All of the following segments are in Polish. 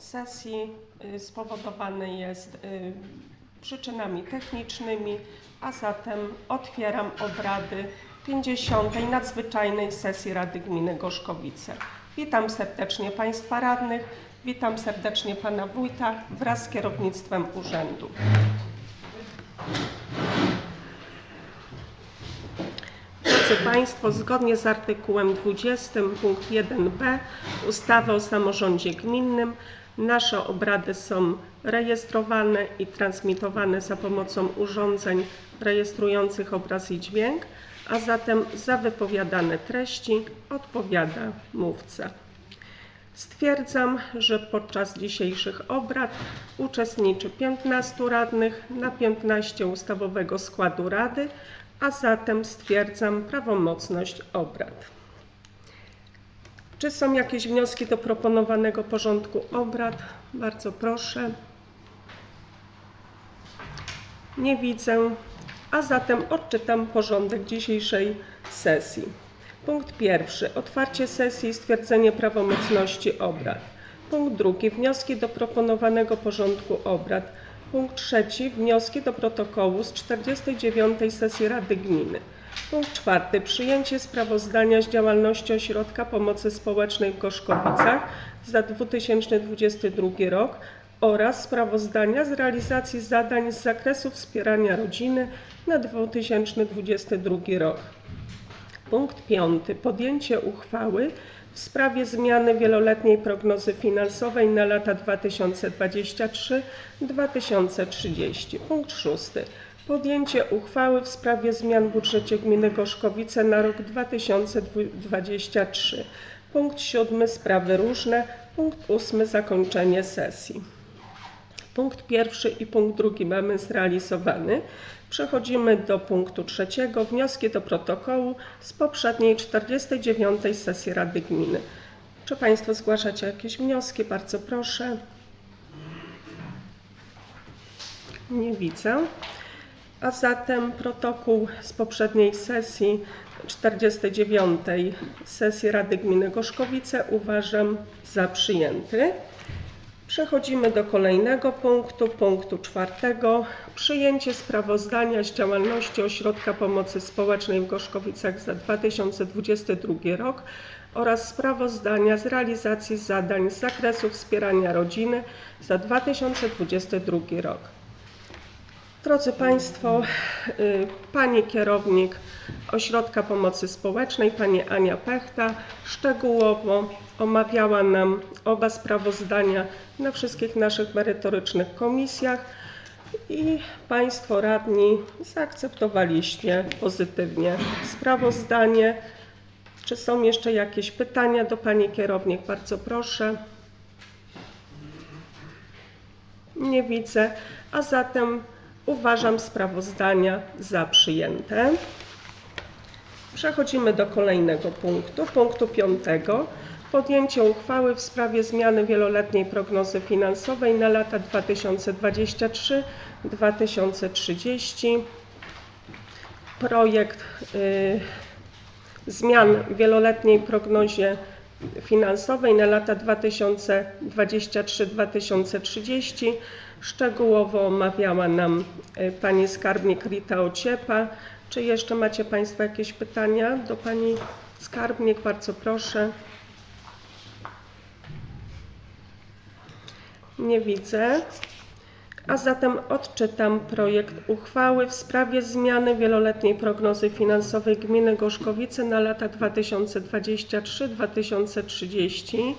sesji y, spowodowany jest y, przyczynami technicznymi, a zatem otwieram obrady 50. nadzwyczajnej sesji Rady Gminy Gorzkowice. Witam serdecznie Państwa radnych, witam serdecznie Pana Wójta wraz z kierownictwem urzędu. Drodzy Państwo, zgodnie z artykułem 20 punkt 1b ustawy o samorządzie gminnym nasze obrady są rejestrowane i transmitowane za pomocą urządzeń rejestrujących obraz i dźwięk, a zatem za wypowiadane treści odpowiada mówca. Stwierdzam, że podczas dzisiejszych obrad uczestniczy 15 radnych na 15 ustawowego składu Rady, a zatem stwierdzam prawomocność obrad. Czy są jakieś wnioski do proponowanego porządku obrad? Bardzo proszę. Nie widzę, a zatem odczytam porządek dzisiejszej sesji. Punkt pierwszy. Otwarcie sesji i stwierdzenie prawomocności obrad. Punkt drugi. Wnioski do proponowanego porządku obrad. Punkt trzeci. Wnioski do protokołu z 49. sesji Rady Gminy. Punkt czwarty. Przyjęcie sprawozdania z działalności Ośrodka Pomocy Społecznej w Gorzkowicach za 2022 rok oraz sprawozdania z realizacji zadań z zakresu wspierania rodziny na 2022 rok. Punkt piąty. Podjęcie uchwały w sprawie zmiany wieloletniej prognozy finansowej na lata 2023-2030. Punkt szósty. Podjęcie uchwały w sprawie zmian w budżecie gminy Gorzkowice na rok 2023. Punkt siódmy. Sprawy różne. Punkt ósmy. Zakończenie sesji. Punkt pierwszy i punkt drugi mamy zrealizowany. Przechodzimy do punktu trzeciego. Wnioski do protokołu z poprzedniej 49. sesji Rady Gminy. Czy Państwo zgłaszacie jakieś wnioski? Bardzo proszę. Nie widzę. A zatem protokół z poprzedniej sesji 49. sesji Rady Gminy Gorzkowice uważam za przyjęty. Przechodzimy do kolejnego punktu, punktu czwartego. Przyjęcie sprawozdania z działalności Ośrodka Pomocy Społecznej w Gorzkowicach za 2022 rok oraz sprawozdania z realizacji zadań z zakresu wspierania rodziny za 2022 rok. Drodzy Państwo, y, Pani kierownik Ośrodka Pomocy Społecznej, Pani Ania Pechta, szczegółowo omawiała nam oba sprawozdania na wszystkich naszych merytorycznych komisjach i Państwo radni zaakceptowaliście pozytywnie sprawozdanie. Czy są jeszcze jakieś pytania do Pani kierownik? Bardzo proszę. Nie widzę, a zatem uważam sprawozdania za przyjęte. Przechodzimy do kolejnego punktu, punktu piątego. Podjęcie uchwały w sprawie zmiany wieloletniej prognozy finansowej na lata 2023-2030. Projekt y, zmian w wieloletniej prognozie finansowej na lata 2023-2030. Szczegółowo omawiała nam y, pani skarbnik Rita Ociepa. Czy jeszcze macie Państwo jakieś pytania do pani skarbnik? Bardzo proszę. Nie widzę. A zatem odczytam projekt uchwały w sprawie zmiany wieloletniej prognozy finansowej gminy Gorzkowice na lata 2023-2030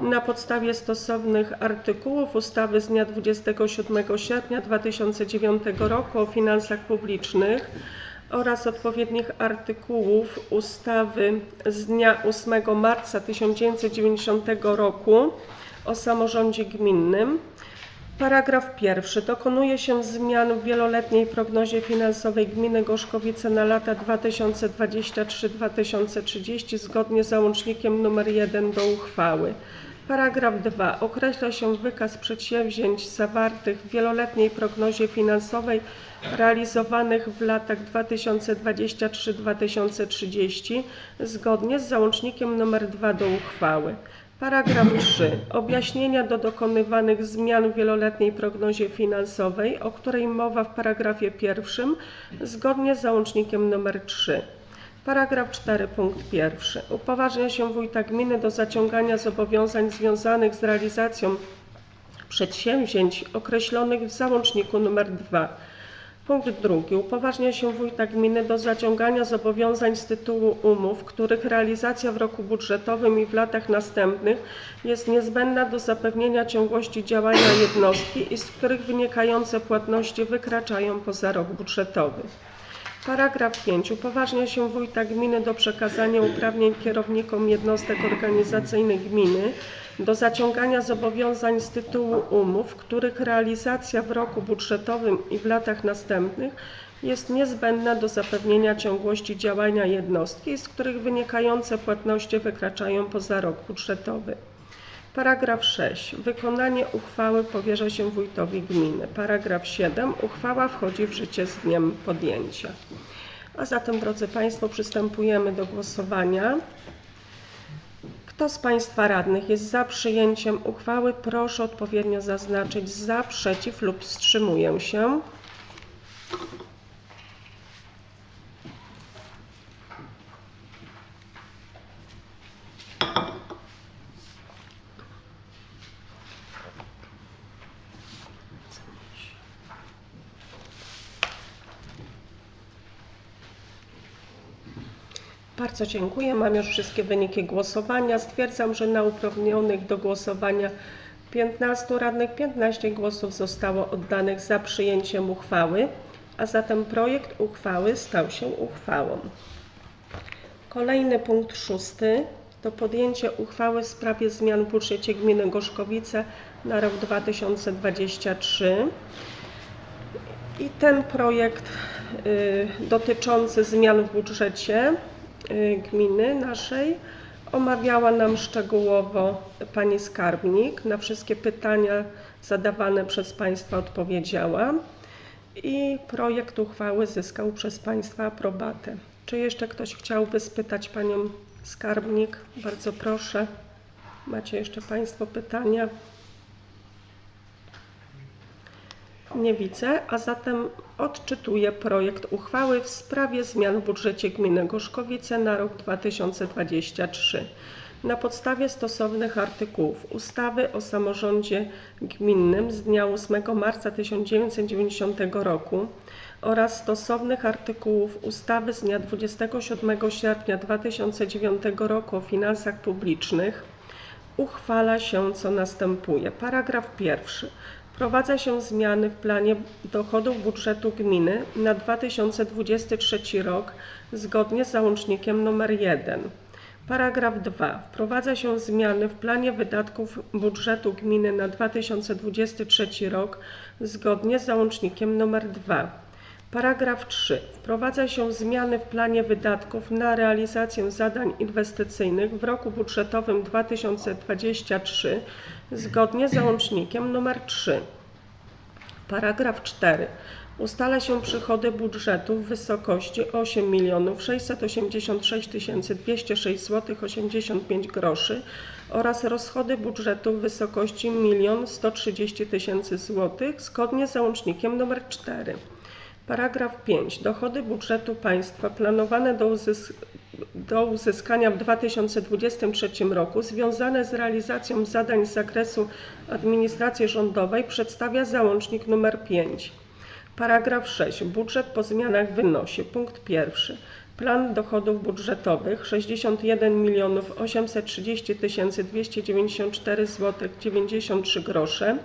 na podstawie stosownych artykułów ustawy z dnia 27 sierpnia 2009 roku o finansach publicznych oraz odpowiednich artykułów ustawy z dnia 8 marca 1990 roku o samorządzie gminnym. Paragraf pierwszy. Dokonuje się zmian w wieloletniej prognozie finansowej gminy Gorzkowice na lata 2023-2030 zgodnie z załącznikiem nr 1 do uchwały. Paragraf 2. Określa się wykaz przedsięwzięć zawartych w wieloletniej prognozie finansowej realizowanych w latach 2023-2030 zgodnie z załącznikiem nr 2 do uchwały. Paragraf 3. Objaśnienia do dokonywanych zmian w wieloletniej prognozie finansowej, o której mowa w paragrafie pierwszym, zgodnie z załącznikiem nr 3. Paragraf 4 punkt 1. Upoważnia się wójta gminy do zaciągania zobowiązań związanych z realizacją przedsięwzięć określonych w załączniku nr 2. Punkt drugi. Upoważnia się wójta gminy do zaciągania zobowiązań z tytułu umów, których realizacja w roku budżetowym i w latach następnych jest niezbędna do zapewnienia ciągłości działania jednostki i z których wynikające płatności wykraczają poza rok budżetowy. Paragraf 5. Upoważnia się wójta gminy do przekazania uprawnień kierownikom jednostek organizacyjnych gminy do zaciągania zobowiązań z tytułu umów, których realizacja w roku budżetowym i w latach następnych jest niezbędna do zapewnienia ciągłości działania jednostki, z których wynikające płatności wykraczają poza rok budżetowy. Paragraf 6. Wykonanie uchwały powierza się wójtowi gminy. Paragraf 7. Uchwała wchodzi w życie z dniem podjęcia. A zatem, drodzy Państwo, przystępujemy do głosowania. Kto z Państwa radnych jest za przyjęciem uchwały, proszę odpowiednio zaznaczyć za, przeciw lub wstrzymuję się. Bardzo dziękuję. Mam już wszystkie wyniki głosowania. Stwierdzam, że na uprawnionych do głosowania 15 radnych 15 głosów zostało oddanych za przyjęciem uchwały, a zatem projekt uchwały stał się uchwałą. Kolejny punkt szósty to podjęcie uchwały w sprawie zmian w budżecie gminy Gorzkowice na rok 2023. I ten projekt y, dotyczący zmian w budżecie gminy naszej omawiała nam szczegółowo pani skarbnik. Na wszystkie pytania zadawane przez Państwa odpowiedziała i projekt uchwały zyskał przez Państwa aprobatę. Czy jeszcze ktoś chciałby spytać Panią skarbnik? Bardzo proszę. Macie jeszcze Państwo pytania? Nie widzę, a zatem odczytuję projekt uchwały w sprawie zmian w budżecie gminy Gorzkowice na rok 2023. Na podstawie stosownych artykułów ustawy o samorządzie gminnym z dnia 8 marca 1990 roku oraz stosownych artykułów ustawy z dnia 27 sierpnia 2009 roku o finansach publicznych uchwala się co następuje. Paragraf pierwszy. Wprowadza się zmiany w planie dochodów budżetu gminy na 2023 rok zgodnie z załącznikiem nr 1. Paragraf 2. Wprowadza się zmiany w planie wydatków budżetu gminy na 2023 rok zgodnie z załącznikiem nr 2. Paragraf 3. Wprowadza się zmiany w planie wydatków na realizację zadań inwestycyjnych w roku budżetowym 2023 zgodnie z załącznikiem nr 3. Paragraf 4. Ustala się przychody budżetu w wysokości 8 686 206 zł 85 groszy oraz rozchody budżetu w wysokości 1 130 000 zł zgodnie z załącznikiem nr 4. Paragraf 5. Dochody budżetu państwa planowane do, do uzyskania w 2023 roku związane z realizacją zadań z zakresu administracji rządowej przedstawia załącznik nr 5. Paragraf 6. Budżet po zmianach wynosi punkt pierwszy. Plan dochodów budżetowych 61 830 294 zł 93 grosze.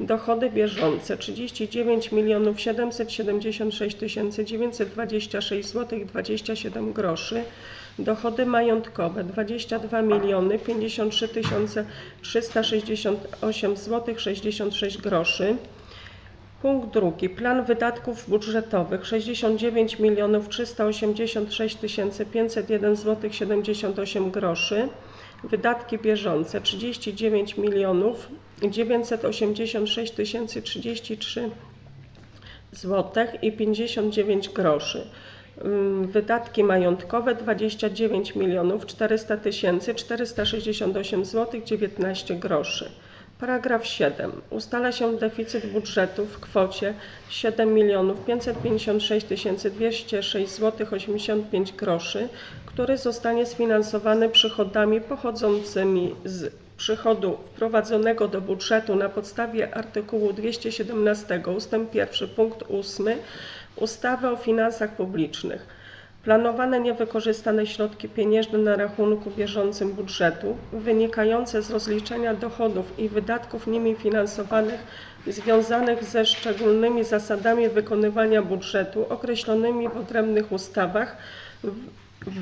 Dochody bieżące 39 776 926 zł 27 groszy. Dochody majątkowe 22 53 368 zł 66 groszy. Punkt drugi. Plan wydatków budżetowych 69 386 501 zł 78 groszy. Wydatki bieżące 39 986 033 zł i 59 groszy. Ym, Wydatki majątkowe 29 milionów 400 tysięcy 468 zł 19 groszy. Paragraf 7. Ustala się deficyt budżetu w kwocie 7 milionów 556 206 zł 85 groszy, który zostanie sfinansowany przychodami pochodzącymi z przychodu wprowadzonego do budżetu na podstawie artykułu 217 ust. 1 punkt 8 ustawy o finansach publicznych. Planowane niewykorzystane środki pieniężne na rachunku bieżącym budżetu, wynikające z rozliczenia dochodów i wydatków nimi finansowanych związanych ze szczególnymi zasadami wykonywania budżetu określonymi w odrębnych ustawach w,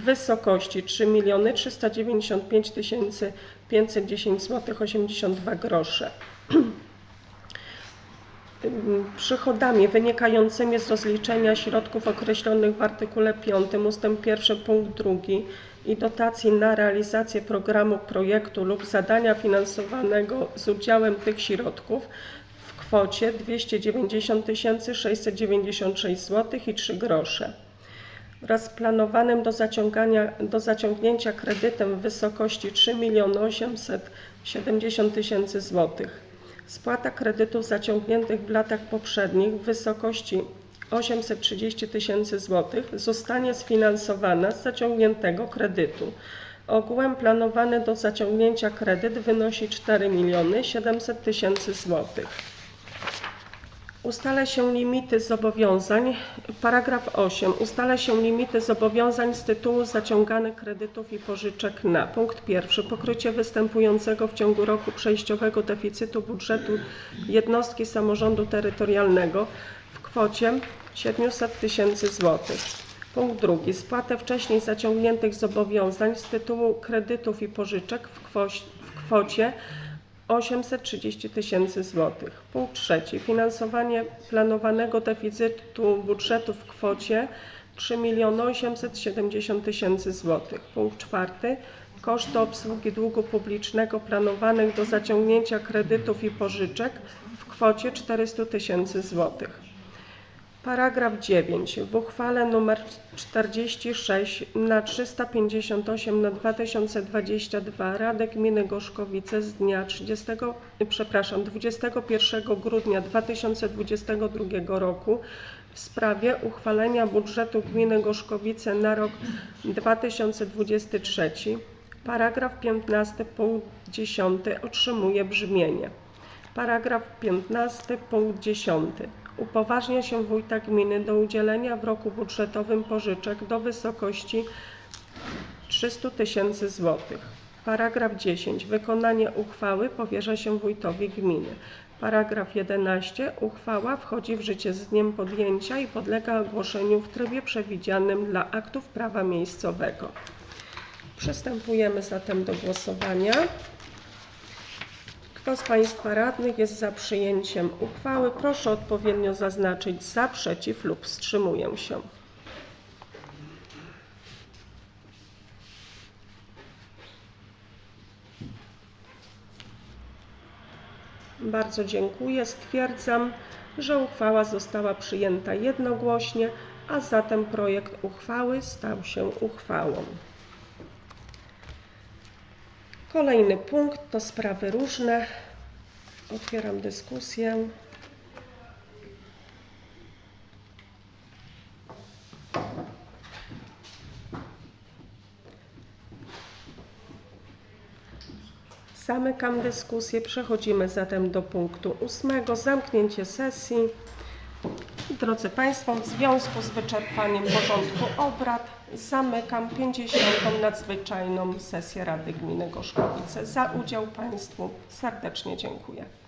wysokości 3 395 510 zł 82 grosze. Przychodami wynikającymi z rozliczenia środków określonych w artykule 5 ust. 1 punkt 2 i dotacji na realizację programu, projektu lub zadania finansowanego z udziałem tych środków w kwocie 290 696 zł i 3 grosze wraz z planowanym do, zaciągania, do zaciągnięcia kredytem w wysokości 3 870 tysięcy złotych. Spłata kredytów zaciągniętych w latach poprzednich w wysokości 830 tysięcy złotych zostanie sfinansowana z zaciągniętego kredytu. Ogółem planowany do zaciągnięcia kredyt wynosi 4 700 tysięcy złotych. Ustala się limity zobowiązań. Paragraf 8. Ustala się limity zobowiązań z tytułu zaciąganych kredytów i pożyczek na punkt pierwszy pokrycie występującego w ciągu roku przejściowego deficytu budżetu jednostki samorządu terytorialnego w kwocie 700 tysięcy złotych. Punkt drugi. Spłatę wcześniej zaciągniętych zobowiązań z tytułu kredytów i pożyczek w, kwoś, w kwocie 830 tysięcy złotych. Punkt trzeci. Finansowanie planowanego deficytu budżetu w kwocie 3 870 tysięcy złotych. Punkt czwarty. Koszty obsługi długu publicznego planowanych do zaciągnięcia kredytów i pożyczek w kwocie 400 tysięcy złotych. Paragraf 9. W uchwale nr 46 na 358 na 2022 Rady Gminy Gorzkowice z dnia 30, przepraszam, 21 grudnia 2022 roku w sprawie uchwalenia budżetu Gminy Gorzkowice na rok 2023 paragraf 15 punkt 10 otrzymuje brzmienie. Paragraf 15 punkt 10. Upoważnia się wójta gminy do udzielenia w roku budżetowym pożyczek do wysokości 300 tysięcy złotych. Paragraf 10. Wykonanie uchwały powierza się wójtowi gminy. Paragraf 11. Uchwała wchodzi w życie z dniem podjęcia i podlega ogłoszeniu w trybie przewidzianym dla aktów prawa miejscowego. Przystępujemy zatem do głosowania. Kto z Państwa radnych jest za przyjęciem uchwały, proszę odpowiednio zaznaczyć za, przeciw lub wstrzymuję się. Bardzo dziękuję. Stwierdzam, że uchwała została przyjęta jednogłośnie, a zatem projekt uchwały stał się uchwałą. Kolejny punkt to sprawy różne. Otwieram dyskusję. Zamykam dyskusję. Przechodzimy zatem do punktu ósmego. Zamknięcie sesji. Drodzy Państwo, w związku z wyczerpaniem porządku obrad zamykam 50. nadzwyczajną sesję Rady Gminy Gorzkowice. Za udział Państwu serdecznie dziękuję.